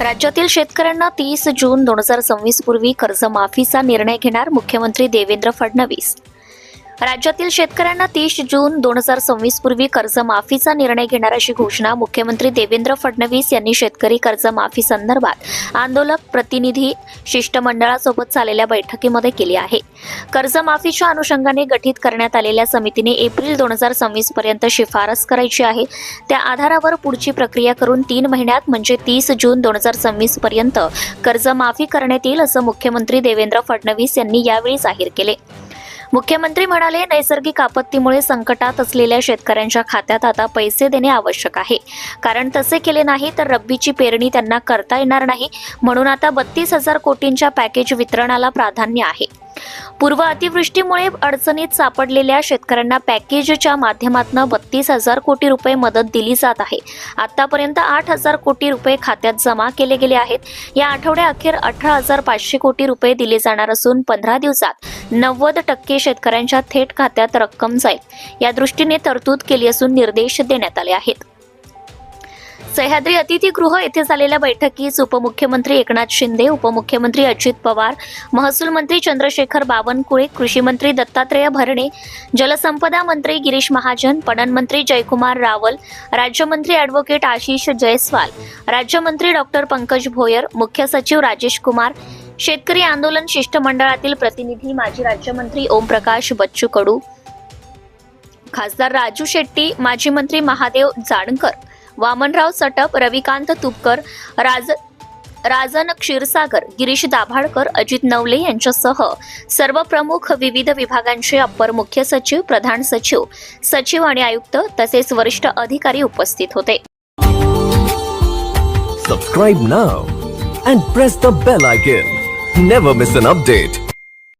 राज्यातील शेतकऱ्यांना तीस जून दोन हजार सव्वीस पूर्वी कर्जमाफीचा निर्णय घेणार मुख्यमंत्री देवेंद्र फडणवीस. राज्यातील शेतकऱ्यांना तीस जून दोन हजार सव्वीस पूर्वी कर्जमाफीचा निर्णय घेणार अशी घोषणा मुख्यमंत्री देवेंद्र फडणवीस यांनी शेतकरी कर्जमाफी संदर्भात आंदोलक प्रतिनिधी शिष्टमंडळासोबत झालेल्या बैठकीमध्ये केली आहे. कर्जमाफीच्या अनुषंगाने गठीत करण्यात आलेल्या समितीने एप्रिल दोन हजार सव्वीस पर्यंत शिफारस करायची आहे. त्या आधारावर पुढची प्रक्रिया करून तीन महिन्यात म्हणजे तीस जून दोन हजार सव्वीस पर्यंत कर्जमाफी करण्यात येईल असं मुख्यमंत्री देवेंद्र फडणवीस यांनी यावेळी जाहीर केले. मुख्यमंत्री म्हणाले नैसर्गिक आपत्तीमुळे संकटात असलेल्या शेतकऱ्यांच्या खात्यात आता पैसे देणे आवश्यक आहे. कारण तसे केले नाही तर रब्बीची पेरणी त्यांना करता येणार नाही. म्हणून आता बत्तीस हजार कोटींच्या पॅकेज वितरणाला प्राधान्य आहे. पूर्व अतिवृष्टीमुळे अडचणीत सापडलेल्या शेतकऱ्यांना पॅकेजच्या माध्यमातून बत्तीस हजार कोटी रुपये मदत दिली जात आहे. आतापर्यंत आठ हजार कोटी रुपये खात्यात जमा केले गेले आहेत. या आठवड्या अखेर अठरा हजार पाचशे कोटी रुपये दिले जाणार असून पंधरा दिवसात नव्वद टक्के शेतकऱ्यांच्या थेट खात्यात रक्कम जाईल. या दृष्टीने तरतूद केली असून निर्देश देण्यात आले आहेत. सह्याद्री अतिथीगृह येथे झालेल्या बैठकीस उपमुख्यमंत्री एकनाथ शिंदे उपमुख्यमंत्री अजित पवार महसूल मंत्री चंद्रशेखर बावनकुळे कृषी मंत्री दत्तात्रेय भरणे जलसंपदा मंत्री गिरीश महाजन पणन मंत्री जयकुमार रावल राज्यमंत्री अॅडव्होकेट आशिष जयस्वाल राज्यमंत्री डॉक्टर पंकज भोयर मुख्य सचिव राजेश कुमार शेतकरी आंदोलन शिष्टमंडळातील प्रतिनिधी माजी राज्यमंत्री ओमप्रकाश बच्चू कडू खासदार राजू शेट्टी माजी मंत्री महादेव जानकर वामनराव सटप रविकांत तुपकर राज राजन क्षीरसागर गिरीश दाभाडकर अजित नवले यांच्यासह सर्व प्रमुख विविध विभागांचे अप्पर मुख्य सचिव प्रधान सचिव सचिव आणि आयुक्त तसेच वरिष्ठ अधिकारी उपस्थित होते. Subscribe now and press the bell icon never miss an update